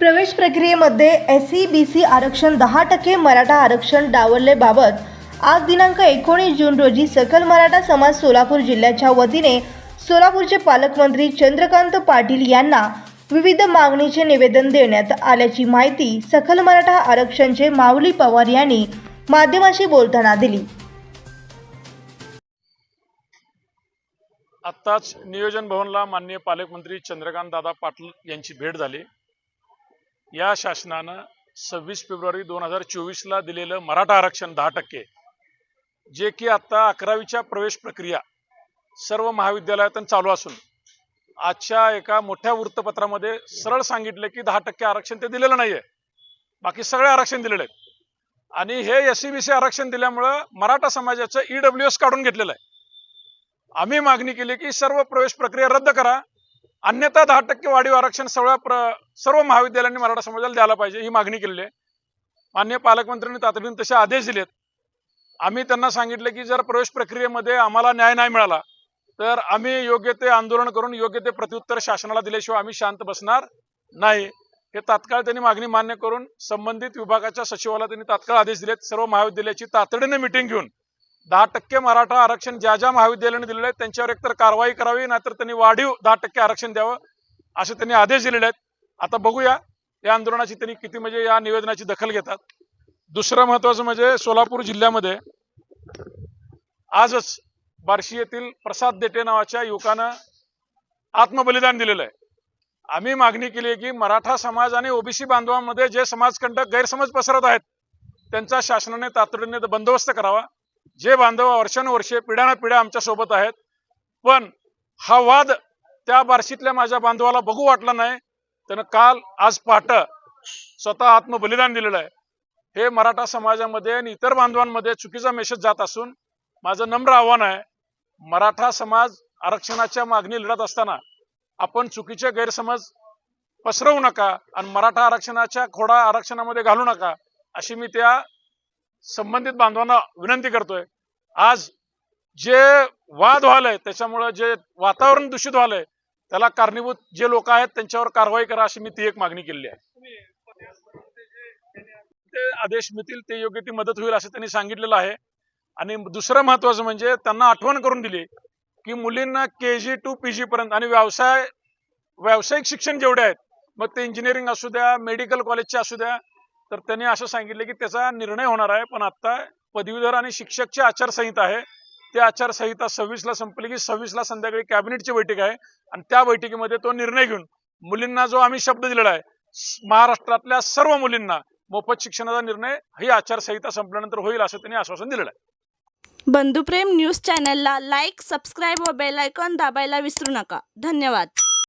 प्रवेश प्रक्रियेमध्ये S C B C आरक्षण दहा टक्के मराठा आरक्षण डावललेबाबत आज दिनांक एकोणीस जून रोजी सकल मराठा समाज सोलापूर जिल्ह्याच्या वतीने सोलापूरचे पालकमंत्री चंद्रकांत पाटील यांना विविध मागणीचे निवेदन देण्यात आल्याची माहिती सकल मराठा आरक्षणचे माऊली पवार यांनी माध्यमाशी बोलताना दिली. आत्ताच नियोजन भवनला माननीय पालकमंत्री चंद्रकांत दादा पाटील यांची भेट झाली. या शासनानं सव्वीस फेब्रुवारी दोन हजार चोवीसला दिलेलं मराठा आरक्षण दहा टक्के जे की आत्ता अकरावीच्या प्रवेश प्रक्रिया सर्व महाविद्यालयातून चालू असून आजच्या एका मोठ्या वृत्तपत्रामध्ये सरळ सांगितलं की दहा टक्के आरक्षण ते दिलेलं नाहीये. बाकी सगळे आरक्षण दिलेले आहेत. आणि हे एस सी बी सी आरक्षण दिल्यामुळं मराठा समाजाचं ईडब्ल्यू एस काढून घेतलेलं आहे. आम्ही मागणी केली की सर्व प्रवेश प्रक्रिया रद्द करा. अन्यथा दहा टक्के वाढीव आरक्षण सर्व प्र सर्व महाविद्यालयांनी मराठा समाजाला द्यायला पाहिजे ही मागणी केलेली आहे. मान्य पालकमंत्र्यांनी तातडीने तसे आदेश दिलेत. आम्ही त्यांना सांगितलं की जर प्रवेश प्रक्रियेमध्ये आम्हाला न्याय नाही मिळाला तर आम्ही योग्य ते आंदोलन करून योग्य ते प्रत्युत्तर शासनाला दिल्याशिवाय आम्ही शांत बसणार नाही. हे तात्काळ त्यांनी मागणी मान्य करून संबंधित विभागाच्या सचिवाला त्यांनी तात्काळ आदेश दिलेत. सर्व महाविद्यालयाची तातडीने मिटिंग घेऊन दहा टक्के मराठा आरक्षण ज्या ज्या महाविद्यालयाने दिलेलं आहे त्यांच्यावर एकतर कारवाई करावी नाहीतर त्यांनी वाढीव दहा टक्के आरक्षण द्यावं असे त्यांनी आदेश दिलेले आहेत. आता बघूया या आंदोलनाची त्यांनी किती म्हणजे या निवेदनाची दखल घेतात. दुसरं महत्वाचं म्हणजे सोलापूर जिल्ह्यामध्ये आजच बार्शी येथील प्रसाद देटे नावाच्या युवकानं आत्मबलिदान दिलेलं आहे. आम्ही मागणी केली आहे की मराठा समाज आणि ओबीसी बांधवांमध्ये जे समाजकंटक गैरसमज पसरत आहेत त्यांचा शासनाने तातडीने बंदोबस्त करावा. जे बांधव वर्षानुवर्षे पिढ्याना पिढ्या आमच्यासोबत आहेत पण हा वाद त्या बार्शीतल्या माझ्या बांधवाला बघू वाटला नाही त्यानं काल आज पहाट स्वतः आत्मबलिदान दिलेलं आहे. हे मराठा समाजामध्ये आणि इतर बांधवांमध्ये चुकीचा मेसेज जात असून माझं नम्र आव्हान आहे मराठा समाज आरक्षणाच्या मागणी लढत असताना आपण चुकीचे गैरसमज पसरवू नका आणि मराठा आरक्षणाच्या खोडा आरक्षणामध्ये घालू नका अशी मी त्या संबंधित बांधवांना विनंती करतोय. आज जे वाद व्हायलंय त्याच्यामुळे जे वातावरण दूषित व्हायलंय त्याला कारणीभूत जे लोक आहेत त्यांच्यावर कारवाई करा अशी मी ती एक मागणी केली आहे. ते आदेश मिळतील ते योग्य ती मदत होईल असं त्यांनी सांगितलेलं आहे. आणि दुसरं महत्वाचं म्हणजे त्यांना आठवण करून दिली की मुलींना के जी टू पी जी पर्यंत आणि व्यवसाय व्यावसायिक शिक्षण जेवढे आहेत मग ते इंजिनिअरिंग असू द्या मेडिकल कॉलेजचे असू द्या तर त्यांनी असं सांगितलं की त्याचा निर्णय होणार आहे पण आता पदवीधर आणि शिक्षकची आचारसंहिता आहे. ती आचारसंहिता सव्वीसला संपली की सव्वीसला संध्याकाळी कॅबिनेटची बैठक आहे आणि त्या बैठकीमध्ये तो निर्णय घेऊन मुलींना जो आम्ही शब्द दिलेला आहे महाराष्ट्रातल्या सर्व मुलींना मोफत शिक्षणाचा निर्णय ही आचारसंहिता संपल्यानंतर होईल असं त्यांनी आश्वासन दिलेलं आहे. बंधुप्रेम न्यूज चॅनलला लाईक सबस्क्राईब व बेल आयकॉन दाबायला विसरू नका. धन्यवाद.